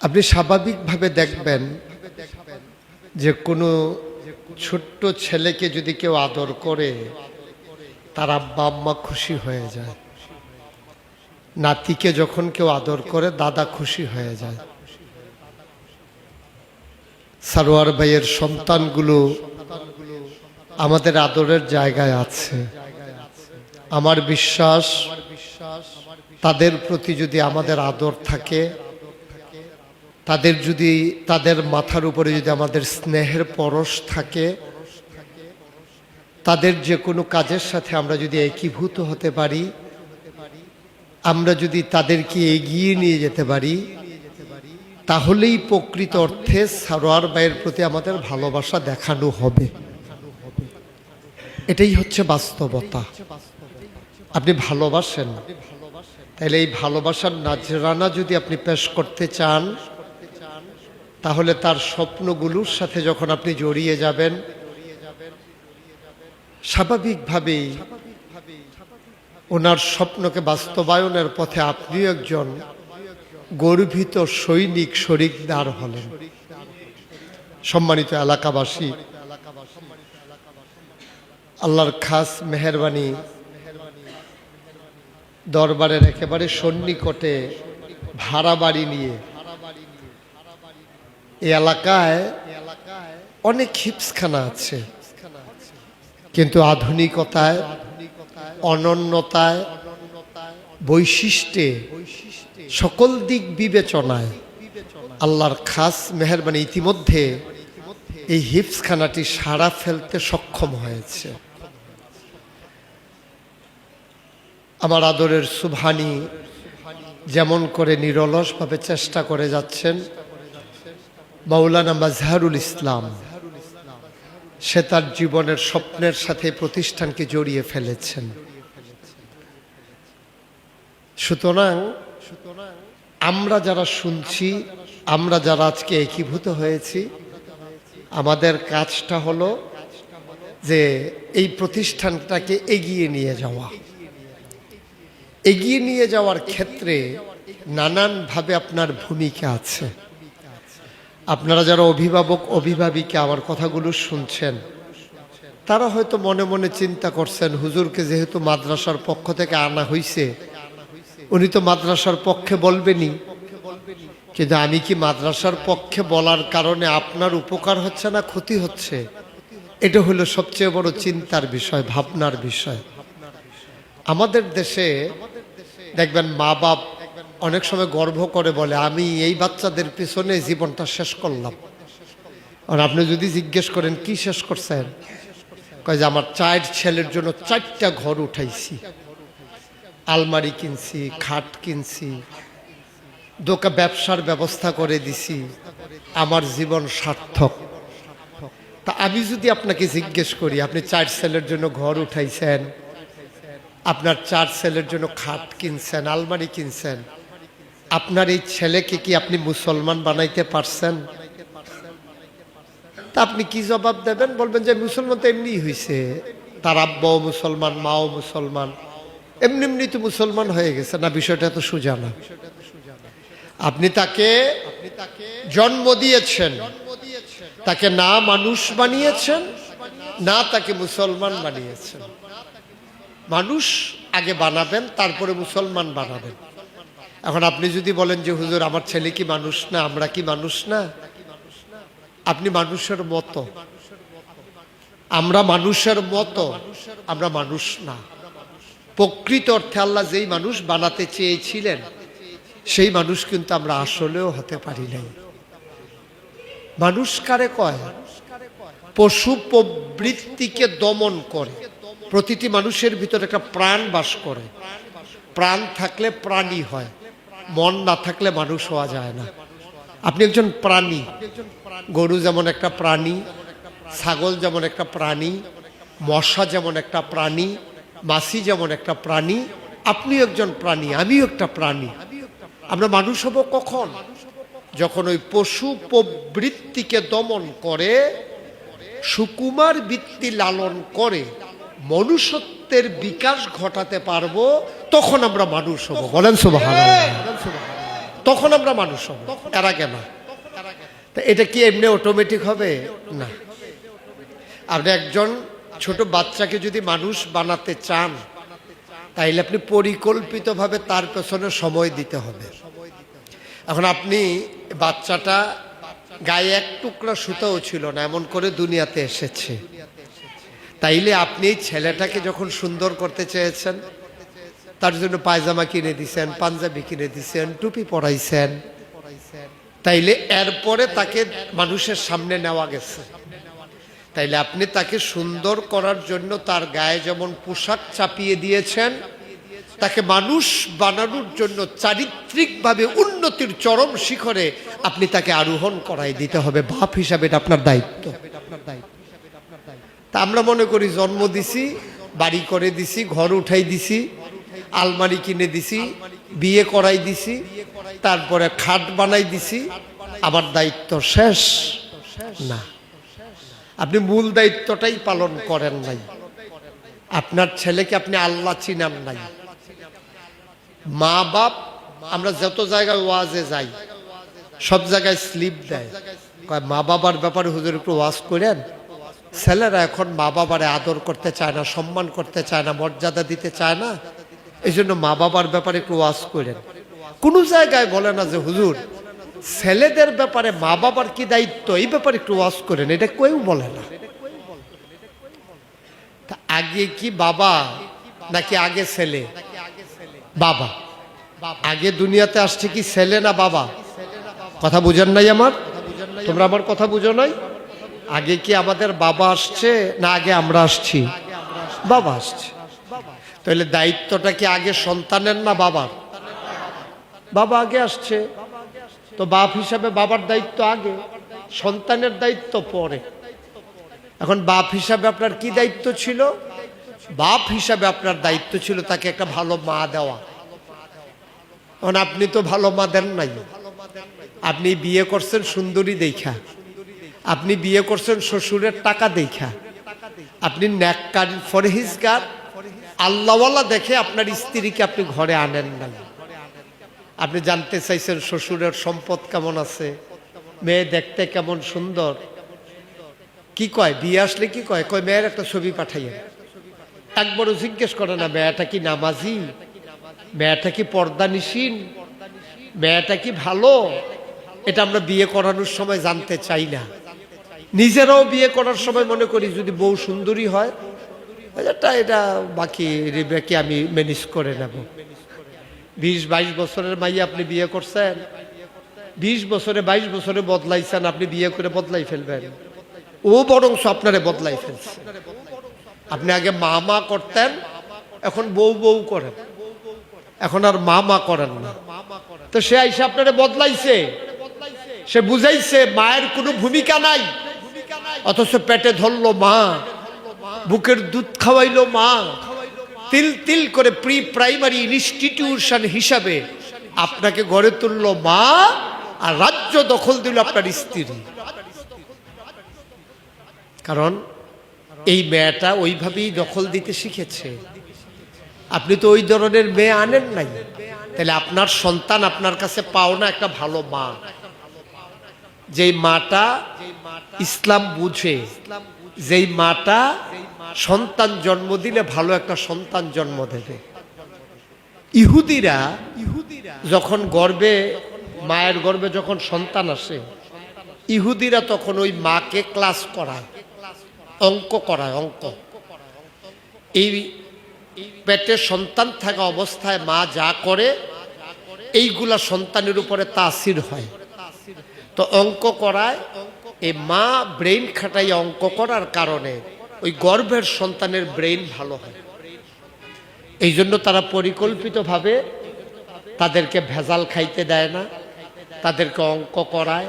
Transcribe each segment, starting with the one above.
আপনি স্বাভাবিকভাবে দেখবেন যে কোনো ছোট্ট ছেলেকে যদি কেউ আদর করে, তার আব্বা আম্মা খুশি হয়ে যায়। নাতিকে যখন কেউ আদর করে, দাদা খুশি হয়ে যায়। সারোয়ার ভাইয়ের সন্তানগুলো আমাদের আদরের জায়গায় আছে। আমার বিশ্বাস, তাদের প্রতি যদি আমাদের আদর থাকে তাদের যদি, তাদের মাথার উপরে যদি আমাদের স্নেহের পরশ থাকে, তাদের যে কোনো কাজের সাথে আমরা যদি একীভূত হতে পারি, আমরা যদি তাদেরকে এগিয়ে নিয়ে যেতে পারি, তাহলেই প্রকৃত অর্থে সারোয়ার বাইয়ের প্রতি আমাদের ভালোবাসা দেখানো হবে। এটাই হচ্ছে বাস্তবতা। আপনি ভালোবাসেন। তাহলে এই ভালোবাসার নাজরানা যদি আপনি পেশ করতে চান তাহলে তার স্বপ্নগুলোর সাথে যখন আপনি জড়িয়ে যাবেন, স্বাভাবিকভাবেই ওনার স্বপ্নকে বাস্তবায়নের পথে আপনিও একজন গর্বিত সৈনিক শরিকদার হলেন। সম্মানিত এলাকাবাসী, আল্লাহর খাস মেহরবানি দরবারের একেবারে সন্নিকটে ভাড়া বাড়ি নিয়ে এই এলাকায় অনেক হিপসখানা আছে। কিন্তু আধুনিকতায়, অনন্যতায়, বৈশিষ্ট্যে, সকল দিক বিবেচনায় আল্লাহর খাস মেহরবানি ইতিমধ্যে এই হিপসখানাটি সাড়া ফেলতে সক্ষম হয়েছে। আমার আদরের সুভানি যেমন করে নিরলসভাবে চেষ্টা করে যাচ্ছেন মাওলানা মাজহারুল ইসলাম, সে তার জীবনের স্বপ্নের সাথে প্রতিষ্ঠানকে জড়িয়ে ফেলেছেন। সুতরাং আমরা যারা শুনছি, আমরা যারা আজকে একীভূত হয়েছি, আমাদের কাজটা হলো যে এই প্রতিষ্ঠানটাকে এগিয়ে নিয়ে যাওয়া। এগিয়ে নিয়ে যাওয়ার ক্ষেত্রে নানানভাবে আপনার ভূমিকা আছে। আপনারা যারা অভিভাবক, অভিভাবিকা আমার কথাগুলো শুনছেন, তারা হয়তো মনে মনে চিন্তা করছেন, হুজুরকে যেহেতু মাদ্রাসার পক্ষ থেকে আনা হইছে, উনি তো মাদ্রাসার পক্ষে বলবেনই। কিন্তু আমি কি মাদ্রাসার পক্ষে বলার কারণে আপনার উপকার হচ্ছে না ক্ষতি হচ্ছে? এটা হলো সবচেয়ে বড় চিন্তার বিষয়, ভাবনার বিষয়। আমাদের দেশে দেখবেন মা বাপ অনেক সময় গর্ব করে বলে, আমি এই বাচ্চাদের পিছনে জীবনটা শেষ করলাম। আর আপনি যদি জিজ্ঞেস করেন, কি শেষ করছেন? কয় যে, আমার চার ছেলের জন্য চারটা ঘর উঠাইছি। আলমারি কিনছি, খাট কিনছি, দোকা, ব্যবসার ব্যবস্থা করে দিছি। আমার জীবন সার্থক। তা আমি যদি আপনাকে জিজ্ঞেস করি, আপনি চার ছেলের জন্য ঘর উঠাইছেন? আপনার চার ছেলের জন্য খাট কিনছেন, আলমারি কিনছেন? আপনার এই ছেলেকে কি আপনি মুসলমান বানাইতে পারছেন? তা আপনি কি জবাব দেবেন? বলবেন যে মুসলমান তো এমনি হয়েছে তার আব্বাও মুসলমান, মাও মুসলমান। এমনি এমনি তো মুসলমান হয়ে গেছে না, বিষয়টা তো সোজা না। আপনি তাকে জন্ম দিয়েছেন। তাকে না মানুষ বানিয়েছেন, না তাকে মুসলমান বানিয়েছেন। মানুষ আগে বানাবেন, তারপরে মুসলমান বানাবেন। এখন আপনি যদি বলেন যে, হুজুর, আমার ছেলে কি মানুষ না? আমরা কি মানুষ না? আপনি মানুষের মতো। আমরা মানুষের মতো। আমরা মানুষ না। প্রকৃত অর্থে আল্লাহ যেই মানুষ বানাতে চেয়েছিলেন, সেই মানুষ কিন্তু আমরা আসলেও হতে পারি নাই। মানুষ কারে কয়? পশু প্রবৃত্তিকে দমন করে। প্রতিটি মানুষের ভিতরে একটা প্রাণ বাস করে। প্রাণ থাকলে প্রাণী হয়। মন না থাকলে মানুষ হওয়া যায় না। আপনি একজন প্রাণী। গরু যেমন একটা প্রাণী, ছাগল যেমন একটা প্রাণী, মশা যেমন একটা প্রাণী, মাছি যেমন একটা প্রাণী, আপনিও একজন প্রাণী, আমিও একটা প্রাণী। আমরা মানুষ হব কখন? যখন ওই পশু প্রবৃত্তিকে দমন করে, সুকুমার বৃত্তি লালন করে মনুষ্যত্বের বিকাশ ঘটাতে পারব তখন আমরা মানুষ হব। বলেন সুবাহ তখন আমরা মানুষ হব। এর আগে না। তা এটা কি এমনি অটোমেটিক হবে? না। আপনি একজন ছোট বাচ্চাকে যদি মানুষ বানাতে চান তাইলে আপনি পরিকল্পিতভাবে তার পেছনে সময় দিতে হবে। এখন আপনি বাচ্চাটা গায়ে এক টুকরা সুতাও ছিল না এমন করে দুনিয়াতে এসেছে। তাইলে আপনি ছেলেটাকে যখন সুন্দর করতে চেয়েছেন, তার জন্য পায়জামা কিনে দিছেন, পাঞ্জাবি কিনে দিছেন, টুপি পরাইছেন, তাইলে এরপরে তাকে মানুষের সামনে নেওয়া গেছে। তাইলে আপনি তাকে সুন্দর করার জন্য তার গায়ে যেমন পোশাক চাপিয়ে দিয়েছেন, তাকে মানুষ বানানোর জন্য চারিত্রিকভাবে উন্নতির চরম শিখরে আপনি তাকে আরোহণ করাই দিতে হবে। বাপ হিসাবে এটা আপনার দায়িত্ব। তা আমরা মনে করি জন্ম দিছি, বাড়ি করে দিছি, ঘর উঠাই দিছি, আলমারি কিনে দিছি, বিয়ে করাই দিছি, তারপরে খাট বানাই দিছি, আমার দায়িত্ব শেষ। না, আপনি মূল দায়িত্বটাই পালন করেন নাই। আপনার ছেলেকে আপনি আল্লাহ চিনান নাই। মা বাপ, আমরা যত জায়গায় ওয়াজে যাই, সব জায়গায় স্লিপ দেয়। মা বাবার ব্যাপারে হুজুর একটু ওয়াজ করেন? ছেলেরা এখন মা বাবারে আদর করতে চায় না, সম্মান করতে চায় না, মর্যাদা দিতে চায় না। এই জন্য মা বাবার ব্যাপারে একটু ওয়াজ করেন। কোনো জায়গায় বলে না যে, হুজুর, ছেলেদের ব্যাপারে মা বাবার কি দায়িত্ব? এই ব্যাপারে একটু ওয়াজ করেন, এটা কেউ বলে না। আগে কি বাবা নাকি আগে ছেলে? বাবা। আগে দুনিয়াতে আসছে কি ছেলে না বাবা? কথা বুঝেন নাই আমার? তোমরা আমার কথা বুঝো নাই? আগে কি আমাদের বাবা আসছে না আগে আমরা আসছি? বাবা আসছে। তাহলে দায়িত্বটা কি আগে সন্তানের না বাবার? বাবা আগে আসছে। তো বাপ হিসাবে বাবার দায়িত্ব আগে, সন্তানের দায়িত্ব পরে। এখন বাপ হিসাবে আপনার কি দায়িত্ব ছিল? বাপ হিসাবে আপনার দায়িত্ব ছিল তাকে একটা ভালো মা দেওয়া। এখন আপনি তো ভালো মা দেন নাই। আপনি বিয়ে করছেন সুন্দরী দেখা। আপনি বিয়ে করছেন শ্বশুরের টাকা দেখা। আপনি ন্যাক্কার ফরহিজগার। আল্লাহওয়ালা দেখে আপনার স্ত্রীকে আপনি ঘরে আনেন না আপনি জানতে চাইছেন শ্বশুরের সম্পদ কেমন আছে? মেয়ে দেখতে কেমন সুন্দর? কি কয়? বিয়ে আসলে কি কয়? কয়, মেয়ের একটা ছবি পাঠাইয়েন। একবারও জিজ্ঞেস করে না, মেয়েটা কি নামাজি? মেয়েটা কি পর্দা নিশীন? মেয়েটা কি ভালো? এটা আমরা বিয়ে করানোর সময় জানতে চাই না। নিজেরাও বিয়ে করার সময় মনে করি যদি বউ সুন্দরী হয় এটা এটা বাকি রিবেকে আমি ম্যানেজ করে নেব। বিশ বাইশ বছরের মাইয়া আপনি বিয়ে করছেন, বিশ বছরে বাইশ বছরে বদলাইছেন, আপনি বিয়ে করে বদলাই ফেলবেন। ও বরং আপনারে বদলাই ফেলছে। আপনি আগে মা মা করতেন, এখন বউ বউ করেন। এখন আর মা মা করেন না। তো সে আইসা আপনারে বদলাইছে। সে বুঝাইছে, মায়ের কোনো ভূমিকা নাই। অথচ পেটে ধরলো মা, বুকের দুধ খাওয়াইলো মা। তিল তিল করে প্রি প্রাইমারি ইনস্টিটিউশন হিসাবে আপনাকে গড়ে তুললো মা আর রাজ্য দখল দিল আপনার স্ত্রী। কারণ এই মেয়েটা ওইভাবেই দখল দিতে শিখেছে। আপনি তো ওই ধরনের মেয়ে আনেন নাই। তাহলে আপনার সন্তান আপনার কাছে পাও না একটা ভালো মা। যেই মাটা ইসলাম বুঝে, যেই মাটা সন্তান জন্ম দিলে ভালো একটা সন্তান জন্ম দেবে। ইহুদিরা ইহুদিরা যখন গর্বে, মায়ের গর্বে যখন সন্তান আসে, ইহুদিরা তখন ওই মাকে ক্লাস করায়, অঙ্ক করায়, অঙ্ক। এই পেটে সন্তান থাকা অবস্থায় মা যা করে, এইগুলা সন্তানের উপরে তাসির হয়। তো অঙ্ক করায়, এই মা ব্রেইন খাটাই অঙ্ক করার কারণে ওই গর্ভের সন্তানের ব্রেইন ভালো হয়। এই জন্য তারা পরিকল্পিতভাবে তাদেরকে ভেজাল খাইতে দেয় না, তাদেরকে অঙ্ক করায়।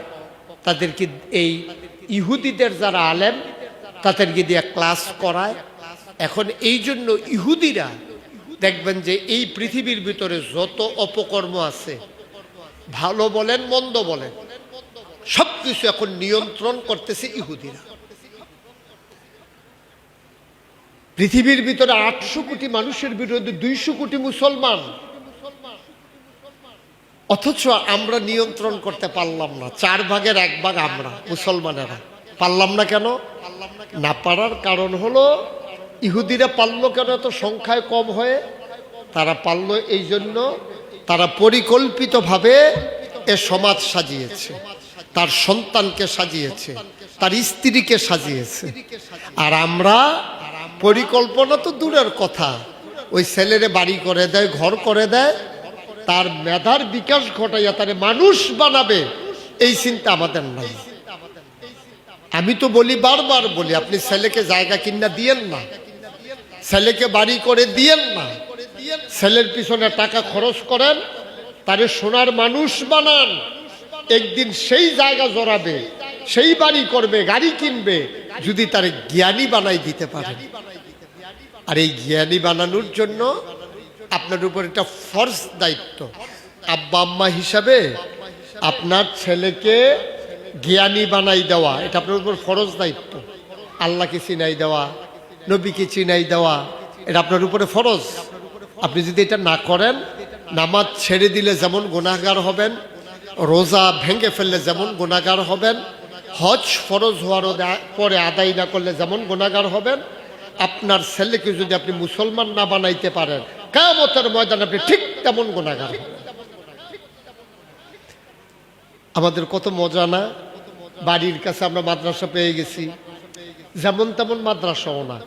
তাদেরকে এই ইহুদিদের যারা আলেম তাদেরকে দিয়ে ক্লাস করায়। এখন এই জন্য ইহুদিরা দেখবেন যে এই পৃথিবীর ভিতরে যত অপকর্ম আছে, ভালো বলেন, মন্দ বলেন সব কিছু এখন নিয়ন্ত্রণ করতেছে ইহুদিরা। পৃথিবীর ভিতরে আটশো কোটি মানুষের বিরুদ্ধে দুইশো কোটি মুসলমান। অথচ আমরা নিয়ন্ত্রণ করতে পারলাম না, চার ভাগের এক ভাগ আমরা, মুসলমানেরা। পারলাম না কেন? না পারার কারণ হলো, ইহুদিরা পারল কেন এত সংখ্যায় কম হয়ে? তারা পারল এই জন্য, তারা পরিকল্পিতভাবে এ সমাজ সাজিয়েছে। তার সন্তানকে সাজিয়েছে তার স্ত্রীকে সাজিয়েছে। আর আমরা পরিকল্পনা তো দূরের কথা। ওই ছেলেরে বাড়ি করে দেয় ঘর করে দেয়। তার মেধার বিকাশ ঘটাইয়া তারে মানুষ বানাবে এই চিন্তা আমাদের নাই। আমি তো বলি বারবার বলি আপনি ছেলেকে জায়গা কিনা দিয়েন না। ছেলেকে বাড়ি করে দিয়েন না। ছেলের পিছনে টাকা খরচ করেন তারে সোনার মানুষ বানান। একদিন সেই জায়গা জড়াবে, সেই বাড়ি করবে, গাড়ি কিনবে, যদি তার জ্ঞানী বানাই দিতে পারে। আর এই জ্ঞানী বানানোর জন্য আপনার উপর একটা ফর্জ দায়িত্ব। আব্বা আম্মা হিসাবে আপনার ছেলেকে জ্ঞানী বানাই দেওয়া, এটা আপনার উপর ফরজ দায়িত্ব। আল্লাহকে চিনাই দেওয়া, নবীকে চিনাই দেওয়া, এটা আপনার উপরে ফরজ। আপনি যদি এটা না করেন, নামাজ ছেড়ে দিলে যেমন গুণাগার হবেন রোজা ভেঙে ফেললে যেমন গুণাগার হবেন, হজ ফরজ হওয়ার পরে আদায় না করলে যেমন গুণাগার হবেন, আপনার ছেলেকে যদি আপনি মুসলমান না বানাইতে পারেন কামতের ময়দান আপনি ঠিক তেমন গুণাগার হবেন। আমাদের কত মজা না? বাড়ির কাছে আমরা মাদ্রাসা পেয়ে গেছি, যেমন তেমন মাদ্রাসাও না।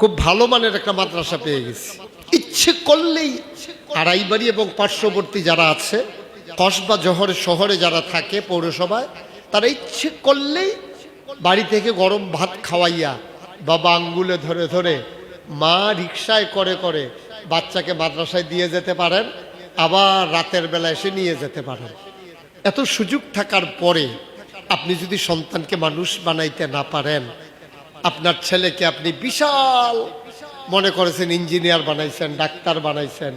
খুব ভালো মানের একটা মাদ্রাসা পেয়ে গেছি। ইচ্ছে করলেই আড়াইবাড়ি এবং পার্শ্ববর্তী যারা আছে কসবা জহরে শহরে যারা থাকে পৌরসভায়, তারা ইচ্ছে করলেই বাড়ি থেকে গরম ভাত খাওয়াইয়া বাবা আঙ্গুলে ধরে ধরে মা রিক্সায় করে করে বাচ্চাকে মাদ্রাসায় দিয়ে যেতে পারেন, আবার রাতের বেলা এসে নিয়ে যেতে পারেন। এত সুযোগ থাকার পরে আপনি যদি সন্তানকে মানুষ বানাইতে না পারেন, আপনার ছেলেকে আপনি বিশাল মনে করেছেন ইঞ্জিনিয়ার বানাইছেন, ডাক্তার বানাইছেন,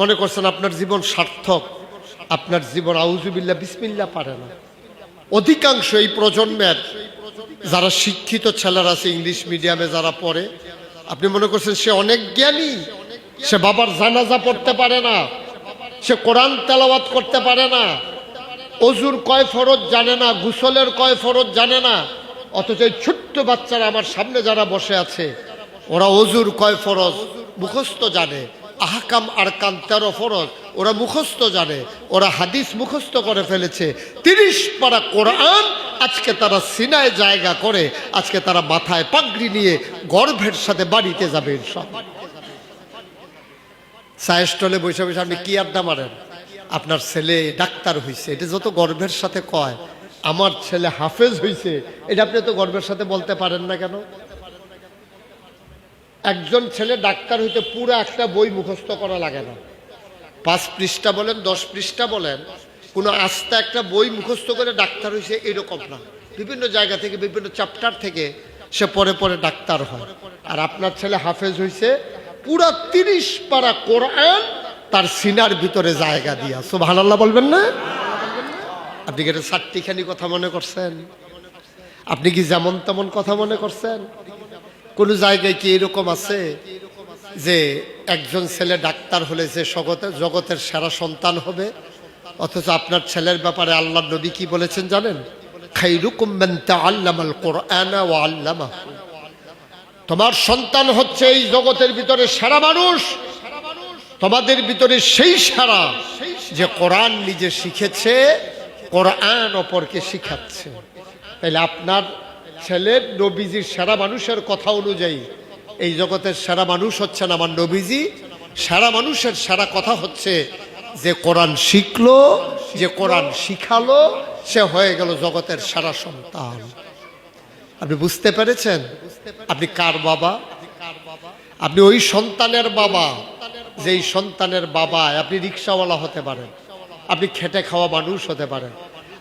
মনে করছেন আপনার জীবন সার্থক আপনার জীবন আউজুবিল্লা বিসমিল্লা পারে না। অধিকাংশ এই প্রজন্মের যারা শিক্ষিত ছেলেরা আছে, ইংলিশ মিডিয়ামে যারা পড়ে, আপনি মনে করছেন সে অনেক জ্ঞানী, সে বাবার জানাজা পড়তে পারে না, সে কোরআন তেলাওয়াত করতে পারে না, অজুর কয় ফরজ জানে না, গুসলের কয় ফরজ জানে না, অথচ এই ছোট্ট বাচ্চারা আমার সামনে যারা বসে আছে, ওরা অজুর কয় ফরজ মুখস্থ জানে। আহকাম আরকান তেরো ফরজ। ওরা মুখস্থ জানে, ওরা হাদিস মুখস্থ করে ফেলেছে। তিরিশ পারা কোরআন আজকে তারা সিনায় জায়গা করে, আজকে তারা মাথায় পাগড়ি নিয়ে গর্ভের সাথে বাড়িতে যাবে সব চায়ের স্টলে বসে বসে আপনি কি আড্ডা মারেন? আপনার ছেলে ডাক্তার হইছে, এটা যত গর্বের সাথে কয়, আমার ছেলে হাফেজ হইছে, এটা আপনি তো গর্বের সাথে বলতে পারেন না কেন? একজন ছেলে ডাক্তার হইতে পুরো একটা বই মুখস্থ করা লাগে না। পাঁচ পৃষ্ঠা বলেন, দশ পৃষ্ঠা বলেন, কোনো আস্তে একটা বই মুখস্থ করে ডাক্তার হয়েছে এরকম না। বিভিন্ন জায়গা থেকে, বিভিন্ন চ্যাপ্টার থেকে সে পরে পরে ডাক্তার হয়। আর আপনার ছেলে হাফেজ হয়েছে পুরা তিরিশ পারা কোরআন তার সিনার ভিতরে জায়গা দিয়া। সো ভালো বলবেন না? আপনি কি এটা চারটিখানি কথা মনে করছেন? আপনি কি যেমন তেমন কথা মনে করছেন? কোনো জায়গায় কি এরকম আছে যে একজন ছেলে ডাক্তার হলে যে জগতের সেরা সন্তান হবে? অথচ আপনার ছেলের ব্যাপারে আল্লাহ নবী কি বলেছেন জানেন? তোমার সন্তান হচ্ছে এই জগতের ভিতরে সেরা মানুষ। তোমাদের ভিতরে সেই সারা যে কোরআন নিজে শিখেছে, কোরআন অপরকে শিখাচ্ছে। তাহলে আপনার ছেলের নবীজির সেরা মানুষের কথা অনুযায়ী, এই জগতের সেরা মানুষ হচ্ছেন আমার নবীজি, সেরা মানুষের সেরা কথা হচ্ছে যে কোরআন শিখলো, যে কোরআন শিখালো, সে হয়ে গেল জগতের সেরা সন্তান। আপনি বুঝতে পেরেছেন? আপনি কার বাবা? আপনি ওই সন্তানের বাবা, যেই সন্তানের বাবা, আপনি রিক্সাওয়ালা হতে পারেন, আপনি খেটে খাওয়া মানুষ হতে পারেন,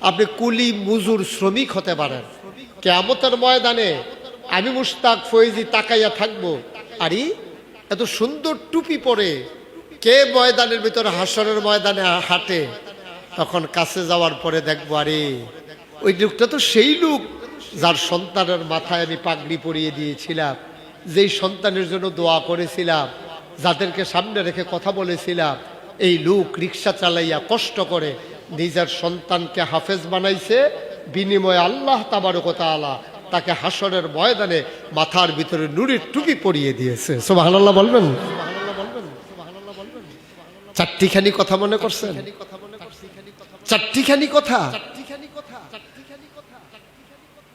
আপনি কুলি, মুজুর, শ্রমিক হতে পারেন। কেমতের ময়দানে আমি মুস্তাক ফৈজি তাকাইয়া থাকব। আরে, এত সুন্দর টুপি পরে কে ময়দানের ভিতরে হাসরের ময়দানে হাঁটে? তখন কাছে যাওয়ার পরে দেখব, আরে, ওই লোকটা তো সেই লোক যার সন্তানের মাথায় আমি পাগড়ি পরিয়ে দিয়েছিলাম। যেই সন্তানের জন্য দোয়া করেছিলাম, যাদেরকে সামনে রেখে কথা বলেছিলাম, এই লোক রিক্সা চালাইয়া কষ্ট করে নিজের সন্তানকে হাফেজ বানাইছে বিনিময়ে আল্লাহ তাবারকতা আলা তাকে হাসরের ময়দানে মাথার ভিতরে নুরির টুপি পরিয়ে দিয়েছে। সোবাহান্লাহ বলবেন? চারটিখানি কথা মনে করছেন? চারটিখানি কথা?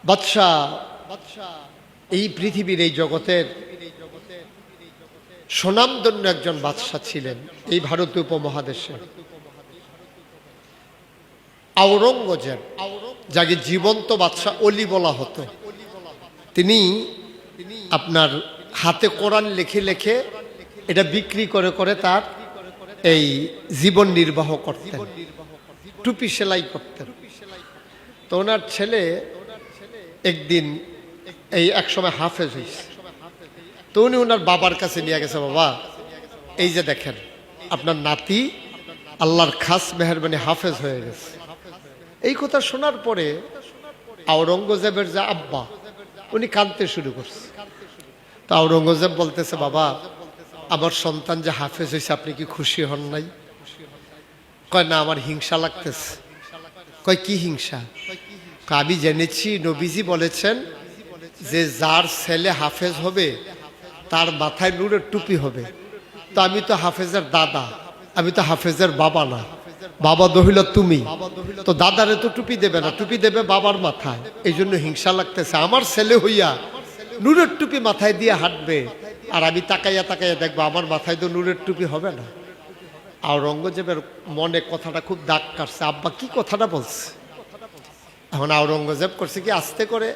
বাদশাহ, এই পৃথিবীর এই জগতের সুনামধন্য একজন বাদশাহ ছিলেন এই ভারতীয় উপমহাদেশে। আওরঙ্গজেব। যাকে জীবন্ত বাদশাহ অলি বলা হতো। তিনি আপনার হাতে কোরআন লিখে লিখে এটা বিক্রি করে করে তার এই জীবন নির্বাহ করতেন। টুপি সেলাই করতেন। তো ওনার ছেলে একদিন এই একসময় হাফেজ হয়েছে তো উনি ওনার বাবার কাছে নিয়ে গেছে, বাবা, এই যে দেখেন, আপনার নাতি আল্লাহর খাস মেহরবানি হাফেজ হয়ে গেছে। এই কথা শোনার পরে আওরঙ্গজেবের যে আব্বা, উনি কাঁদতে শুরু করছে। তা আওরঙ্গজেব বলতেছে, বাবা, আমার সন্তান যে হাফেজ হয়েছে, আপনি কি খুশি হন নাই? কয়, না, আমার হিংসা লাগতেছে। কয়, কি হিংসা? আমি জেনেছি, নবীজি বলেছেন যে যার ছেলে হাফেজ হবে, তার মাথায় নুরের টুপি হবে। তো আমি তো হাফেজের দাদা, আমি তো হাফেজের বাবা না। বাবা দহিল, তুমি? তো দাদারে তো টুপি দেবে না, টুপি দেবে বাবার মাথায়। এই জন্য হিংসা লাগতেছে। আমার ছেলে হইয়া নূরের টুপি মাথায় দিয়ে হাঁটবে, আর আমি তাকাইয়া তাকাইয়া দেখব আমার মাথায় তো নূরের টুপি হবে না। আওরঙ্গজেবের মনে কথাটা খুব দাগ কাটছে। আব্বা কি কথাটা বলছে? এখন আওরঙ্গজেব করছে কি, আস্তে করে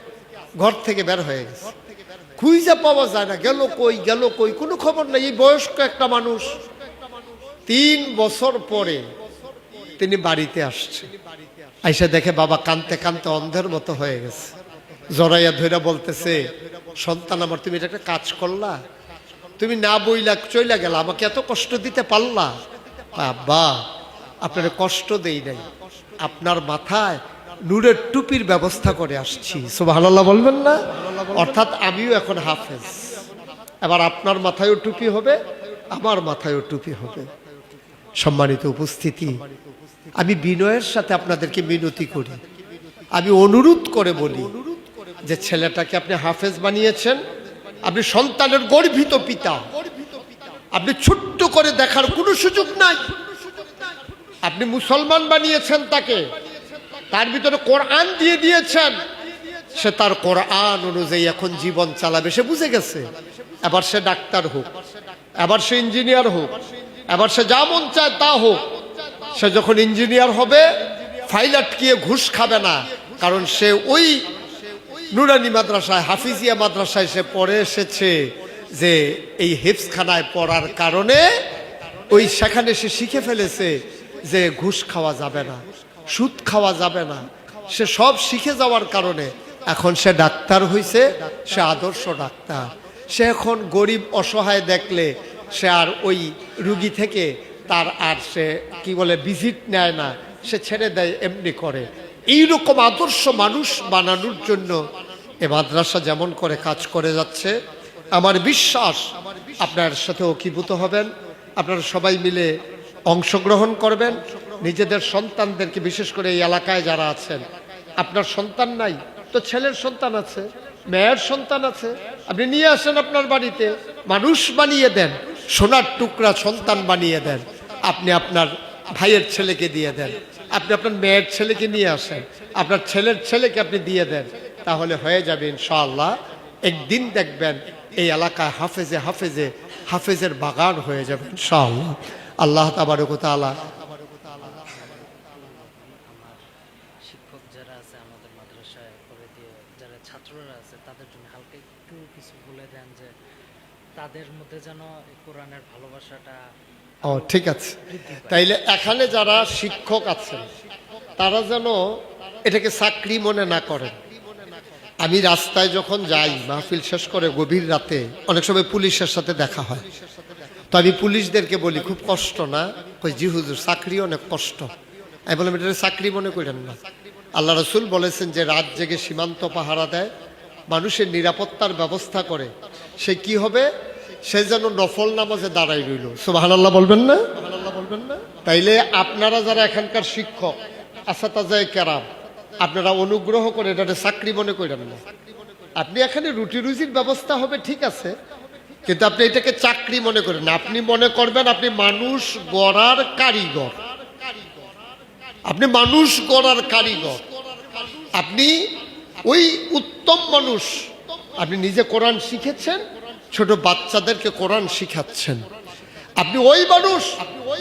ঘর থেকে বের হয়ে গেছে। খুঁজে পাওয়া যায় না, গেল কই গেল কই, কোনো খবর নেই। এই বয়স্ক একটা মানুষ। তিন বছর পরে তিনি বাড়িতে আসছে। আইসা দেখে বাবা কানতে কানতে অন্ধের মতো হয়ে গেছে। জড়াইয়া ধইরা বলতেছে, সন্তান আমার, তুমি এটা একটা কাজ করলা? তুমি না বইলা, চইলা গেলা, আমাকে এত কষ্ট দিতে পারলা? আব্বা, আপনার কষ্ট দেই নাই। আপনার মাথায় নূরের টুপির ব্যবস্থা করে আসছি। সুবহানাল্লাহ বলবেন না? অর্থাৎ আমিও এখন হাফেজ। এবার আপনার মাথায়ও টুপি হবে, আমার মাথায়ও টুপি হবে। সম্মানিত উপস্থিতি আমি বিনয়ের সাথে আপনাদেরকে মিনতি করি। আমি অনুরোধ করে বলি যে ছেলেটাকে আপনি হাফেজ বানিয়েছেন। আপনি সন্তানের গর্বিত পিতা। আপনি ছোট্ট করে দেখার কোনো সুযোগ নাই। আপনি মুসলমান বানিয়েছেন তাকে। তার ভিতরে কোরআন দিয়ে দিয়েছেন। সে তার কোরআন অনুযায়ী এখন জীবন চালাবে। সে বুঝে গেছে। এবার সে ডাক্তার হোক। এবার সে ইঞ্জিনিয়ার হোক। এবার সে যা মন চায় তা হোক। সে যখন ইঞ্জিনিয়ার হবে ফাইল আটকিয়ে ঘুষ খাবে না, কারণ সে ওই নুরানি মাদ্রাসায়, হাফিজিয়া মাদ্রাসায় সে পড়ে এসেছে যে এই হেফসখানায় পড়ার কারণে ওই সেখানে সে শিখে ফেলেছে যে ঘুষ খাওয়া যাবে না, সুদ খাওয়া যাবে না। সে সব শিখে যাওয়ার কারণে এখন সে ডাক্তার হইছে, সে আদর্শ ডাক্তার। সে এখন গরিব অসহায় দেখলে সে আর ওই রুগী থেকে তার আর সে, কি বলে ভিজিট নেয় না, সে ছেড়ে দেয়, এমনি করে। এইরকম আদর্শ মানুষ বানানোর জন্য এ মাদ্রাসা যেমন করে কাজ করে যাচ্ছে, আমার বিশ্বাস আপনার সাথে অকিভূত হবেন, আপনারা সবাই মিলে অংশগ্রহণ করবেন, নিজেদের সন্তানদেরকে, বিশেষ করে এই এলাকায় যারা আছেন, আপনার সন্তান নাই, তো ছেলের সন্তান আছে, মেয়ের সন্তান আছে, আপনি নিয়ে আসেন আপনার বাড়িতে, মানুষ বানিয়ে দেন, সোনার টুকরা সন্তান বানিয়ে দেন। আপনি আপনার ভাইয়ের ছেলেকে দিয়ে দেন। আপনি আপনার মেয়ের ছেলেকে নিয়ে আসেন। আপনার ছেলের ছেলেকে আপনি দিয়ে দেন। তাহলে হয়ে যাবে ইনশাআল্লাহ। একদিন দেখবেন এই এলাকায় হাফেজে হাফেজে, হাফেজের বাগান হয়ে যাবে ইনশাআল্লাহ। আল্লাহ তাবারকতালা তাদের মধ্যে যেন কোরআনের ভালোবাসাটা ও, ঠিক আছে। তাইলে এখানে যারা শিক্ষক আছেন, তারা যেন এটাকে চাকরি মনে না করেন। আমি রাস্তায় যখন যাই, মাহফিল শেষ করে গভীর রাতে, অনেক সময় পুলিশের সাথে দেখা হয়। তো আমি পুলিশদেরকে বলি, খুব কষ্ট না? ওই জি হুজুর, চাকরি অনেক কষ্ট। আমি বললাম, এটা চাকরি মনে করেন না। আল্লাহ রসুল বলেছেন যে, রাত জেগে সীমান্ত পাহারা দেয়, মানুষের নিরাপত্তার ব্যবস্থা করে। সে কি হবে? সে যেন নফল নামাজে দাঁড়াই রইল। সুবাহ বলবেন না? পারবেন না? তাইলে আপনারা যারা এখানকার শিক্ষক আসাতাজায় কেরাম আপনারা অনুগ্রহ করে এটা চাকরি মনে করেন না। আপনি এখানে রুটি রুজির ব্যবস্থা হবে ঠিক আছে কিন্তু আপনি এটাকে চাকরি মনে করেন না। আপনি মনে করবেন আপনি মানুষ গড়ার কারিগর। আপনি মানুষ গড়ার কারিগর। আপনি ওই উত্তম মানুষ। আপনি নিজে কোরআন শিখেছেন ছোট বাচ্চাদেরকে কোরআন শিখাচ্ছেন। আপনি ওই মানুষ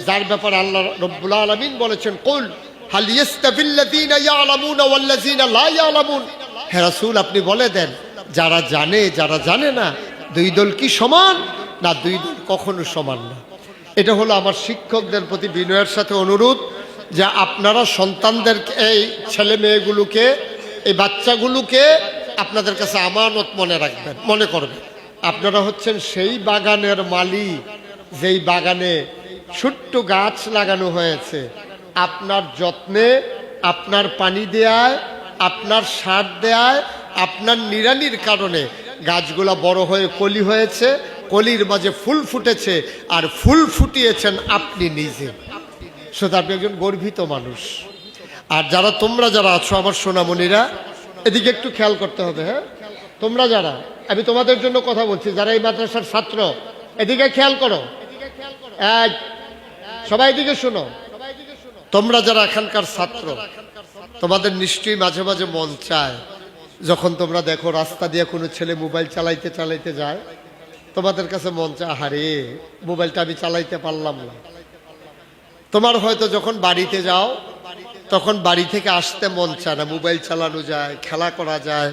যার ব্যাপারে আল্লাহ রব্বুল আলমিন বলেছেন, কুল, হাল ইয়াস্তাবিল্লাযীনা ইয়ালামুনা ওয়াল্লাযীনা লা ইয়ালামুন? হে রাসূল, আপনি বলে দেন, যারা জানে যারা জানে না, দুই দল কি সমান না দুই দল কখনো সমান না? এটা হলো আমার শিক্ষকদের প্রতি বিনয়ের সাথে অনুরোধ যে আপনারা সন্তানদের এই ছেলে মেয়েগুলোকে, এই বাচ্চাগুলোকে আপনাদের কাছে আমানত মনে রাখবেন, মনে করবেন। আপনারা হচ্ছেন সেই বাগানের মালি যেই বাগানে ছোট্ট গাছ লাগানো হয়েছে। আপনার যত্নে, আপনার পানি দেয়ায়, আপনার সার দেয়ায়, আপনার নিরানির কারণে গাছগুলা বড় হয়ে কলি হয়েছে, কলির মাঝে ফুল ফুটেছে, আর ফুল ফুটিয়েছেন আপনি নিজে। শুধু আপনি একজন গর্বিত মানুষ। আর যারা, তোমরা যারা আছো, আমার সোনামণিরা, এদিকে একটু খেয়াল করতে হবে হ্যাঁ? তোমরা যারা আমি তোমাদের জন্য কথা বলছি, যারা এই মাদ্রাসার ছাত্র, এদিকে খেয়াল করো। এক, সবাই এদিকে শোনো। তোমরা যারা এখানকার ছাত্র, তোমাদের নিশ্চয়ই মাঝে মাঝে মন চায়, যখন তোমরা দেখো রাস্তা দিয়ে কোনো ছেলে মোবাইল চালাইতে চালাইতে যায়, তোমাদের কাছে মন চায় হারে মোবাইলটা আমি চালাইতে পারলাম না। তোমার হয়তো যখন বাড়িতে যাও, তখন বাড়ি থেকে আসতে মন চায় না, মোবাইল চালানো যায়, খেলা করা যায়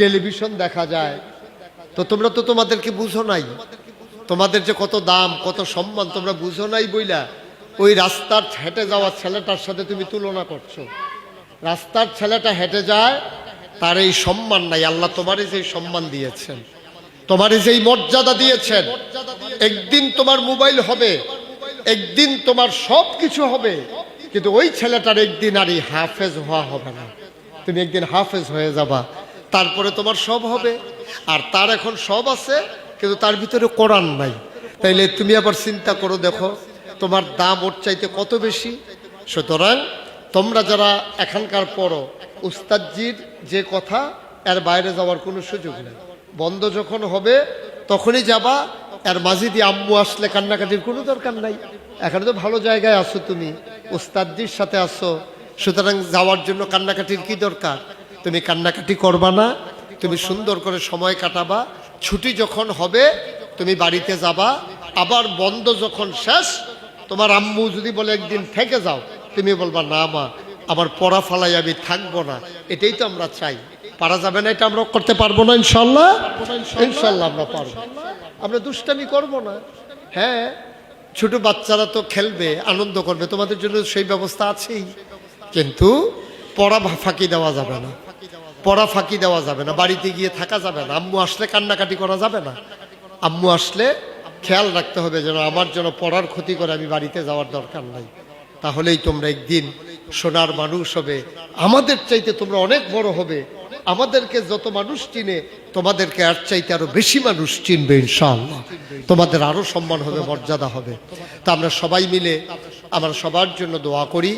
টেলিভিশন দেখা যায়। তো তোমরা তো তোমাদেরকে বুঝো নাই। তোমাদের যে কত দাম, কত সম্মান, তোমরা বুঝো নাই বইলা। ওই রাস্তার হেঁটে যাওয়া ছেলেটার সাথে তুমি তুলনা করছ। রাস্তার ছেলেটা হেঁটে যায়, তার এই সম্মান নাই। আল্লাহ তোমারই যেই সম্মান দিয়েছেন, তোমারই যেই মর্যাদা দিয়েছেন। একদিন তোমার মোবাইল হবে, একদিন তোমার সব কিছু হবে। কিন্তু ওই ছেলেটার একদিন আর এই হাফেজ হওয়া হবে না। তুমি একদিন হাফেজ হয়ে যাবা। তারপরে তোমার সব হবে। আর তার এখন সব আছে, কিন্তু তার ভিতরে কোরআন নাই। তাইলে তুমি আবার চিন্তা করো, দেখো, তোমার দাম ওর চাইতে কত বেশি? সুতরাং তোমরা যারা এখানকার পড়ো, উস্তাদজির যে কথা, এর বাইরে যাওয়ার কোনো সুযোগ নেই। বন্ধ যখন হবে, তখনই যাবা, এর মাঝে দিয়ে আম্মু আসলে কান্নাকাটির কোনো দরকার নাই। এখানে তো ভালো জায়গায় আছো তুমি, উস্তাদজির সাথে আসো সুতরাং যাওয়ার জন্য কান্নাকাটির কি দরকার? তুমি কান্নাকাটি করবা না, তুমি সুন্দর করে সময় কাটাবা। ছুটি যখন হবে, তুমি বাড়িতে যাবা। আবার বন্ধ যখন শেষ, তোমার আম্মু যদি বলে একদিন থেকে যাও, তুমি বলবা, না মা, আমার পড়া ফালাই আমি থাকব না। এটাই তো আমরা চাই। পারা যাবে না এটা আমরা করতে পারব না ইনশাল্লাহ ইনশাল্লাহ আমরা পারব। আমরা দুষ্টামি করব না। হ্যাঁ ছোট বাচ্চারা তো খেলবে, আনন্দ করবে, তোমাদের জন্য সেই ব্যবস্থা আছেই। কিন্তু পড়া ফাঁকি দেওয়া যাবে না। পড়া ফাঁকি দেওয়া যাবে না, বাড়িতে গিয়ে থাকা যাবে না, আম্মু আসলে কান্নাকাটি করা যাবে না। আম্মু আসলে খেয়াল রাখতে হবে যেন আমার জন্য পড়ার ক্ষতি করে আমি বাড়িতে যাওয়ার দরকার নাই। তাহলেই তোমরা একদিন সোনার মানুষ হবে। আমাদের চাইতে তোমরা অনেক বড় হবে। আমাদেরকে যত মানুষ চিনে, তোমাদেরকে আর চাইতে আরও বেশি মানুষ চিনবে ইনশাআল্লাহ। তোমাদের আরও সম্মান হবে, মর্যাদা হবে। তা আমরা সবাই মিলে আমরা সবার জন্য দোয়া করি।